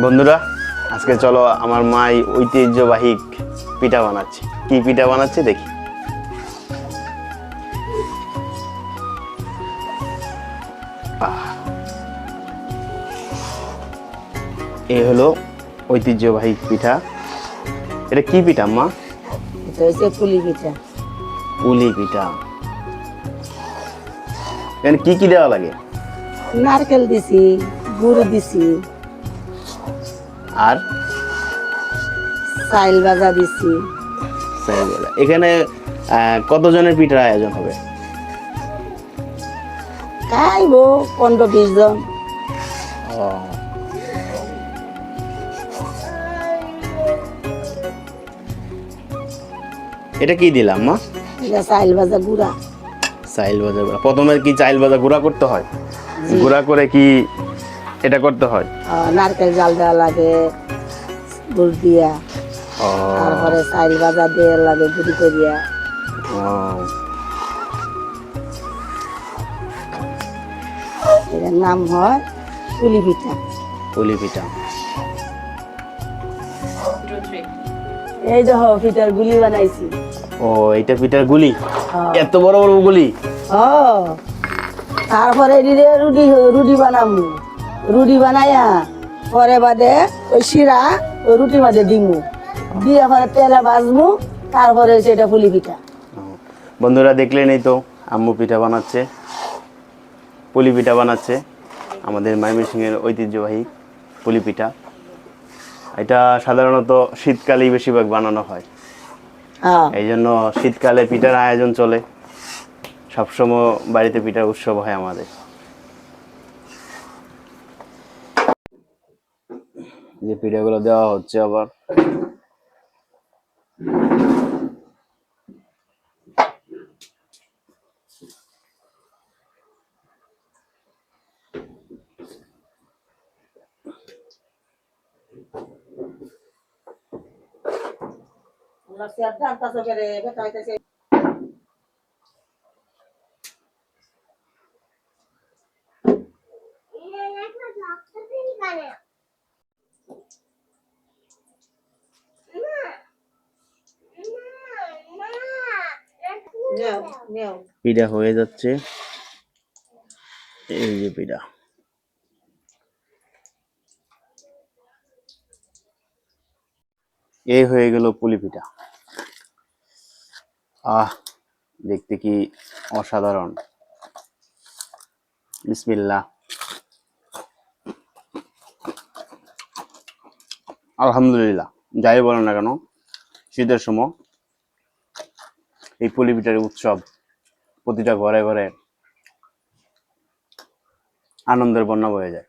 বন্ধুরা আজকে চলো আমার মাই ঐতিহ্যবাহী পিঠা বানাচ্ছে। কি পিঠা বানাচ্ছে দেখি। এই হলো ঐতিহ্যবাহী পিঠা। এটা কি পিঠা মা? এটা হচ্ছে পুলি পিঠা। পুলি পিঠা। এখানে কি কি দেওয়া লাগে? নারকেল দিছি গুড় দিছি। আর? চাইল ভাজা দিছি। সাইবেলা। এখানে কতজনের পিঠার আয়োজন হবে? খাইবো পনেরো বিশ জন। ও। এটা কি দিলাম মা? এটা চাইল ভাজা গুড়া। চাইল ভাজা গুঁড়া। প্রথমে কি চাইল ভাজা গুঁড়া করতে হয়? গুঁড়া করে কি এটা করতে হয়? নারকেল জাল দেওয়া লাগে গুড় দিয়া তারপরে চাইল ভাজা দেওয়া লাগে গুড়ি করিয়া। এটার নাম হয় পুলি পিঠা। পুলি পিঠা। এই দেখো পিঠার গুলি বানাইছি। ও এটা পিঠার গুলি? হ্যাঁ। এত বড় বড় গুলি? ও তারপরে রুটি রুটি বানামু। রুটি বানাইয়া পরে বাদে ওই শিরা ওই রুটি মাঝে দিমু। দিয়ে পরে তেলে ভাজমু তারপরে সেটা পুলি পিঠা। বন্ধুরা দেখলেন এই তো আম্মু পিঠা বানাচ্ছে পুলি পিঠা বানাচ্ছে। আমাদের ময়মনসিংহের ঐতিহ্যবাহী পুলি পিঠা। এটা সাধারণত শীতকালেই বেশিরভাগ বানানো হয়। হ্যাঁ। এই জন্য শীতকালে পিঠার আয়োজন চলে। সবসময় বাড়িতে পিঠার উৎসব হয় আমাদের। যে পিঠাগুলো দেওয়া হচ্ছে আবার। পিঠা হয়ে যাচ্ছে। এই যে পিঠা এই হয়ে গেল পুলি পিঠা। আহ, দেখতে কি অসাধারণ। বিসমিল্লাহ। আলহামদুলিল্লাহ। যাই বলো না কেন, শীতের সময়। এই পুলি উৎসব প্রতিটা ঘরে ঘরে আনন্দের বন্যা বয়ে যায়।